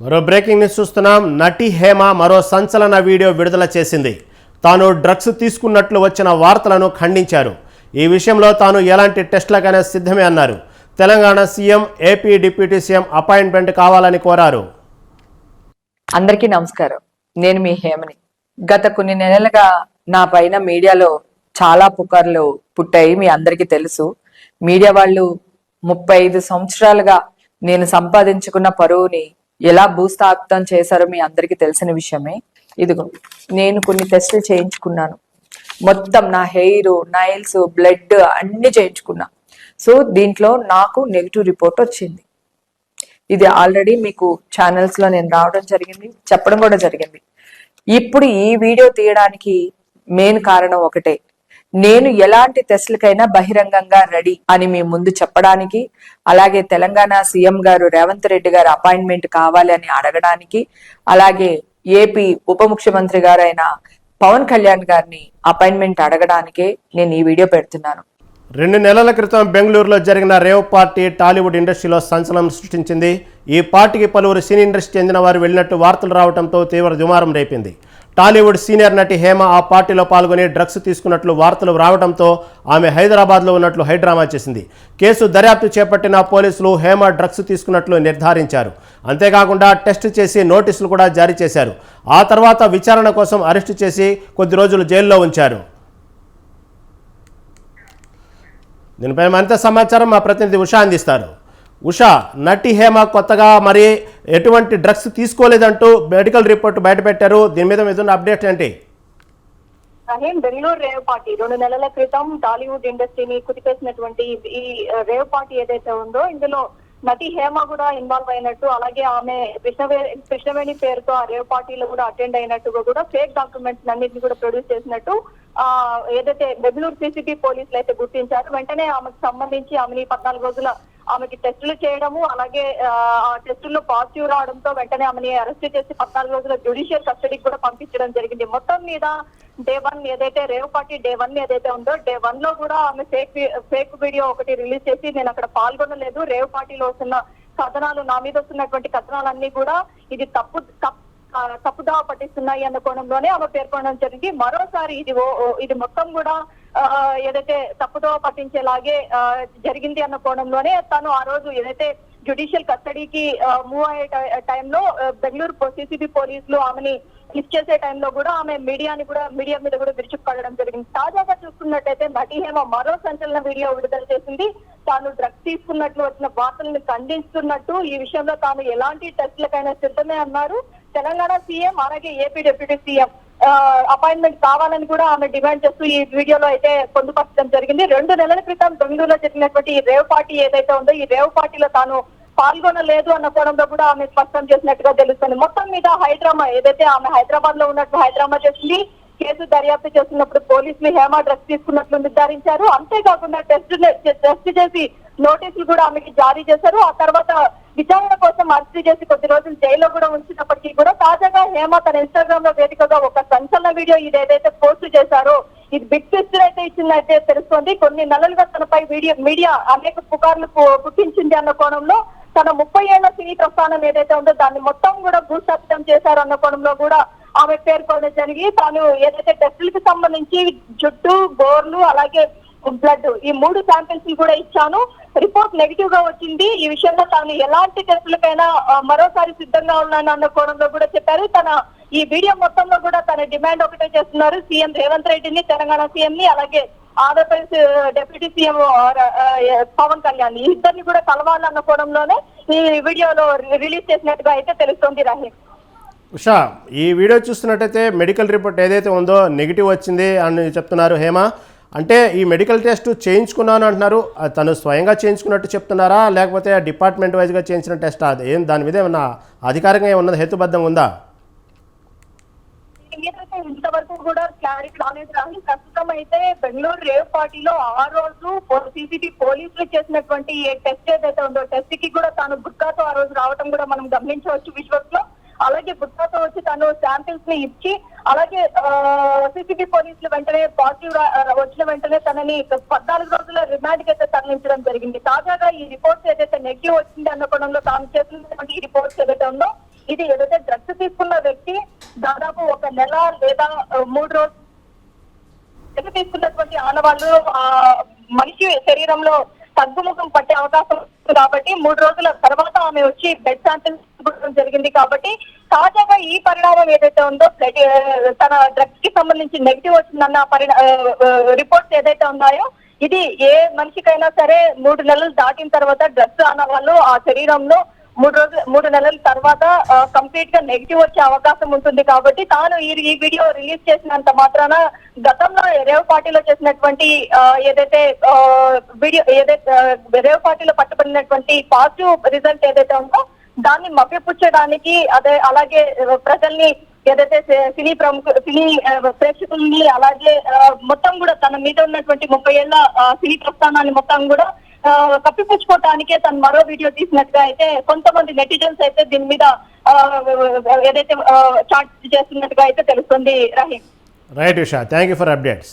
మరో breaking news చూస్తున్నాం. నటి హేమ మరో సంచలన వీడియో విడుదల చేసింది. తాను డ్రగ్స్ తీసుకున్నట్లు వచ్చిన వార్తలను ఖండించారు. ఈ విషయంలో తాను ఎలాంటి టెస్టులకైనా సిద్ధమే అన్నారు. Telangana CM AP deputy CM appointment కావాలని కోరారు. అందరికీ నమస్కారం. నేను మీ హేమని. గత కొన్ని నెలలుగా నా పైన మీడియాలో చాలా పుకార్లు పుట్టాయి మీ అందరికీ తెలుసు. మీడియా వాళ్ళు ముప్పై ఐదు సంవత్సరాలుగా నేను సంపాదించుకున్న పరువుని ఎలా భూస్థాపితం చేశారో మీ అందరికీ తెలిసిన విషయమే. ఇదిగో నేను కొన్ని టెస్టులు చేయించుకున్నాను. మొత్తం నా హెయిర్ నైల్స్ బ్లడ్ అన్ని చేయించుకున్నా. సో దీంట్లో నాకు నెగిటివ్ రిపోర్ట్ వచ్చింది. ఇది ఆల్రెడీ మీకు ఛానల్స్లో నేను రావడం జరిగింది చెప్పడం కూడా జరిగింది. ఇప్పుడు ఈ వీడియో తీయడానికి మెయిన్ కారణం ఒకటే. నేను ఎలాంటి తెస్లకైనా బహిరంగంగా రెడీ అని మీ ముందు చెప్పడానికి అలాగే తెలంగాణ సీఎం గారు రేవంత్ రెడ్డి గారు అపాయింట్మెంట్ కావాలి అని అడగడానికి అలాగే ఏపీ ఉప ముఖ్యమంత్రి గారైన పవన్ కళ్యాణ్ గారిని అపాయింట్మెంట్ అడగడానికే నేను ఈ వీడియో పెడుతున్నాను. రెండు నెలల క్రితం బెంగళూరులో జరిగిన రేవ్ పార్టీ టాలీవుడ్ ఇండస్ట్రీలో సంచలనం సృష్టించింది. ఈ పార్టీకి పలువురు సినీ ఇండస్ట్రీ చెందిన వారు వెళ్ళినట్టు వార్తలు రావడంతో తీవ్ర దుమారం రేపింది. టాలీవుడ్ సీనియర్ నటి హేమ ఆ పార్టీలో పాల్గొని డ్రగ్స్ తీసుకున్నట్లు వార్తలు రావడంతో ఆమె హైదరాబాద్లో ఉన్నట్లు హైడ్రామా చేసింది. కేసు దర్యాప్తు చేపట్టిన పోలీసులు హేమ డ్రగ్స్ తీసుకున్నట్లు నిర్ధారించారు. అంతేకాకుండా టెస్ట్ చేసి నోటీసులు కూడా జారీ చేశారు. ఆ తర్వాత విచారణ కోసం అరెస్టు చేసి కొద్ది రోజులు జైల్లో ఉంచారు. దీనిపై మరింత సమాచారం మా ప్రతినిధి ఉషా అందిస్తారు. ఉషా నటి హేమ కొత్తగా మరి ఎటువంటి డ్రగ్స్ తీసుకోలేదంటూ మెడికల్ రిపోర్ట్ బయటపెట్టారు దీని మీద మీద అప్డేట్ ఏంటి? Rahim Bengaluru rave party. రెండు నెలల క్రితం టాలీవుడ్ ఇండస్ట్రీని కుదిపేసినటువంటి ఈ రేవ్ పార్టీ ఏదైతే ఉందో ఇందులో నటి హేమ కూడా ఇన్వాల్వ్ అయినట్టు అలాగే ఆమె కృష్ణవే కృష్ణవేణి పేరుతో ఆ రేవ్ పార్టీలో కూడా అటెండ్ అయినట్టుగా కూడా ఫేక్ డాక్యుమెంట్స్ అన్నింటినీ కూడా ప్రొడ్యూస్ చేసినట్టు ఆ ఏదైతే బెంగళూరు సిసిబి పోలీసులు అయితే గుర్తించారు వెంటనే ఆమెకు సంబంధించి ఆమెని పద్నాలుగు రోజుల ఆమెకి టెస్టులు చేయడము అలాగే ఆ టెస్టుల్లో పాజిటివ్ రావడంతో వెంటనే ఆమెని అరెస్ట్ చేసి పద్నాలుగు రోజుల జ్యుడిషియల్ కస్టడీకి కూడా పంపించడం జరిగింది. మొత్తం మీద డే వన్ ఏదైతే రేవ్ పార్టీ డే వన్ ఏదైతే ఉందో డే వన్లో కూడా ఆమె ఫేక్ ఫేక్ వీడియో ఒకటి రిలీజ్ చేసి నేను అక్కడ పాల్గొనలేదు. రేవ్ పార్టీలో వస్తున్న కథనాలు నా మీద వస్తున్నటువంటి కథనాలన్నీ కూడా ఇది తప్పు తప్పు తప్పుదావ పట్టిస్తున్నాయి అన్న కోణంలోనే ఆమె పేర్కొనడం జరిగింది. మరోసారి ఇది ఓ- ఇది మొత్తం కూడా ఏదైతే తప్పుదోవ పట్టించేలాగే ఆ, జరిగింది అన్న కోణంలోనే తను ఆ రోజు ఏదైతే జ్యుడిషియల్ కస్టడీకి మూవ్ అయ్యే టైంలో బెంగళూరు సిసిబి పోలీసులు ఆమెని లిఫ్ట్ చేసే టైంలో కూడా ఆమె మీడియాని కూడా మీడియా మీద కూడా విరుచుకుపడడం జరిగింది. తాజాగా చూసుకున్నట్టయితే నటి హేమ మరో సంచలన వీడియో విడుదల చేసింది. తాను డ్రగ్స్ తీసుకున్నట్లు వచ్చిన వార్తలను ఖండిస్తున్నట్టు ఈ విషయంలో తాను ఎలాంటి టెస్ట్లకైనా సిద్ధమే అన్నారు. తెలంగాణ సీఎం అలాగే ఏపీ డిప్యూటీ సీఎం అపాయింట్మెంట్ కావాలని కూడా ఆమె డిమాండ్ చేస్తూ ఈ వీడియోలో అయితే పొందుపరచడం జరిగింది. రెండు నెలల క్రితం బెంగళూరులో జరిగినటువంటి ఈ రేవ్ పార్టీ ఏదైతే ఉందో ఈ రేవ్ పార్టీలో తాను పాల్గొనలేదు అన్న కోణంలో కూడా ఆమె స్పష్టం చేసినట్టుగా తెలుస్తుంది. మొత్తం మీద హైదరామా ఏదైతే ఆమె హైదరాబాద్లో ఉన్నట్టు హైదరామా చేసింది కేసు దర్యాప్తు చేస్తున్నప్పుడు పోలీసులు హేమ డ్రగ్స్ తీసుకున్నట్లు నిర్ధారించారు అంతేకాకుండా టెస్ట్ టెస్ట్ చేసి నోటీసులు కూడా ఆమెకి జారీ చేశారు. ఆ తర్వాత విచారణ అరెస్ట్ చేసి కొద్ది రోజులు జైల్లో కూడా ఉంచినప్పటికీ కూడా తాజాగా హేమ తన ఇన్స్టాగ్రామ్లో వేదికగా ఒక సంచలన వీడియో ఇది ఏదైతే పోస్ట్ చేశారో ఇది బిగ్ ట్విస్ట్ అయితే ఇచ్చిందైతే తెలుస్తోంది. కొన్ని నెలలుగా తనపై వీడియో మీడియా అనేక పుకార్లు పుట్టించింది అన్న కోణంలో తన ముప్పై ఏళ్ళ సినీ ప్రస్థానం ఏదైతే ఉందో దాన్ని మొత్తం కూడా భూస్థాపితం చేశారు అన్న కోణంలో కూడా ఆమె పేర్కొనడం జరిగి తాను ఏదైతే టెస్టులకు సంబంధించి జుట్టు గోర్లు అలాగే బ్లడ్ ఈ మూడు శాంపిల్స్ కూడా ఇచ్చాను. రిపోర్ట్ నెగిటివ్గా వచ్చింది. ఈ విషయంలో తాను ఎలాంటి టెస్టులకైనా మరోసారి సిద్ధంగా ఉన్నాను అన్న కోణంలో కూడా చెప్పారు. తన ఈ వీడియో మొత్తంలో కూడా తన డిమాండ్ ఒకటే చేస్తున్నారు. సీఎం రేవంత్ రెడ్డిని తెలంగాణ సీఎం ని అలాగే ఆంధ్రప్రదేశ్ డిప్యూటీ సీఎం పవన్ కళ్యాణ్ ఈ ఇద్దరిని కూడా కలవాలన్న కోణంలోనే ఈ వీడియోలో రిలీజ్ చేసినట్టుగా అయితే తెలుస్తోంది రాహి. ఉషా ఈ వీడియో చూస్తున్నట్టయితే మెడికల్ రిపోర్ట్ ఏదైతే ఉందో నెగిటివ్ వచ్చింది అని చెప్తున్నారు హేమ. అంటే ఈ మెడికల్ టెస్ట్ చేయించుకున్నాను అంటున్నారు. తను స్వయంగా చేయించుకున్నట్టు చెప్తున్నారా? లేకపోతే డిపార్ట్మెంట్ వైజ్గా చేయించిన టెస్ట్ అది ఏం దాని మీద ఏమన్నా అధికారికంగా ఏమన్నా హేతుబద్ధం ఉందా? ఇంతవరకు కూడా క్లారిటీ రాలేదు. రాని ప్రస్తుతం అయితే బెంగళూరు రేవ్ పార్టీలో ఆ రోజు సిసిబి పోలీసులు చేసినటువంటి ఏ టెస్ట్ ఏదైతే ఉందో టెస్ట్కి కూడా తాను గుర్కాతో ఆ రోజు రావడం కూడా మనం గమనించవచ్చు విశ్వస్లో. అలాగే బుద్ధాతో వచ్చి తను శాంపిల్స్ని ఇచ్చి అలాగే సిసిబి పోలీసులు వెంటనే పాజిటివ్ వచ్చిన వెంటనే తనని పద్నాలుగు రోజుల రిమాండ్కి అయితే తరలించడం జరిగింది. తాజాగా ఈ రిపోర్ట్స్ ఏదైతే నెగిటివ్ వచ్చింది అన్న కోణంలో తాను చేసినటువంటి ఈ రిపోర్ట్స్ ఏదైతే ఉందో ఇది ఏదైతే డ్రగ్స్ తీసుకున్న వ్యక్తి దాదాపు ఒక నెల లేదా మూడు రోజులు డ్రగ్స్ తీసుకున్నటువంటి ఆనవాళ్ళు ఆ మనిషి శరీరంలో తగ్గుముఖం పట్టే అవకాశం ఉంది కాబట్టి మూడు రోజుల తర్వాత ఆమె వచ్చి బెడ్ శాంపిల్స్ తీసుకోవడం జరిగింది కాబట్టి తాజాగా ఈ పరిణామం ఏదైతే ఉందో బ్లడ్, తన డ్రగ్స్కి సంబంధించి నెగిటివ్ వచ్చిందన్న పరిణ రిపోర్ట్స్ ఏదైతే ఉన్నాయో ఇది ఏ మనిషికైనా సరే మూడు నెలలు దాటిన తర్వాత డ్రగ్స్ అన్న వాళ్ళు ఆ శరీరంలో మూడు రోజులు మూడు నెలల తర్వాత కంప్లీట్గా నెగిటివ్ వచ్చే అవకాశం ఉంటుంది కాబట్టి తాను ఈ వీడియో రిలీజ్ చేసినంత మాత్రాన గతంలో రేవ్ పార్టీలో చేసినటువంటి ఏదైతే వీడియో ఏదైతే రేవ్ పార్టీలో పట్టుబడినటువంటి పాజిటివ్ రిజల్ట్ ఏదైతే ఉందో దాన్ని మభ్యపుచ్చడానికి అదే అలాగే ప్రజల్ని ఏదైతే సినీ ప్రముఖ సినీ ప్రేక్షకుల్ని అలాగే మొత్తం కూడా తన మీద ఉన్నటువంటి ముప్పై ఏళ్ళ సినీ ప్రస్థానాన్ని మొత్తం కూడా కప్పిపుచ్చుకోవటానికే తను మరో వీడియో తీసినట్టుగా అయితే కొంతమంది నెటిజన్స్ అయితే దీని మీద ఏదైతే చార్ట్ చేస్తున్నట్టుగా అయితే తెలుస్తుంది Rahim. Right Usha thank you for updates